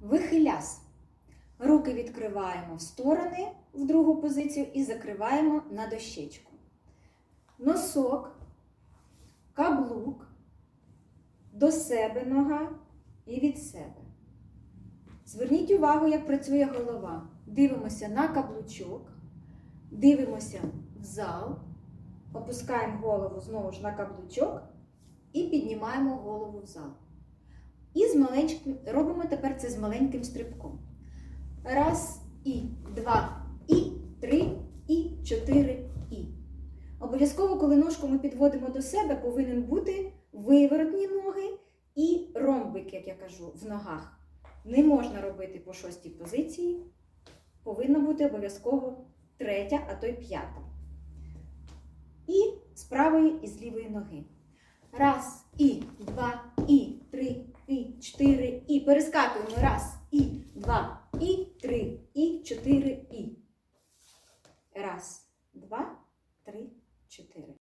Вихиляс. Руки відкриваємо в сторони в другу позицію і закриваємо на дощечку. Носок, каблук, до себе нога і від себе. Зверніть увагу, як працює голова. Дивимося на каблучок, дивимося в зал, опускаємо голову знову ж на каблучок і піднімаємо голову в зал. І з маленьким, робимо тепер це з маленьким стрибком. Раз, і, два, і, три, і, чотири, і. Обов'язково, коли ножку ми підводимо до себе, повинен бути виворотні ноги і ромбик, як я кажу, в ногах. Не можна робити по шостій позиції. Повинна бути обов'язково третя, а то й п'ята. І з правої і з лівої ноги. Раз, і, два, і, три, і, чотири, і. Перескакуємо. Раз, і, два, і, три, і, чотири, і. Раз, два, три, чотири.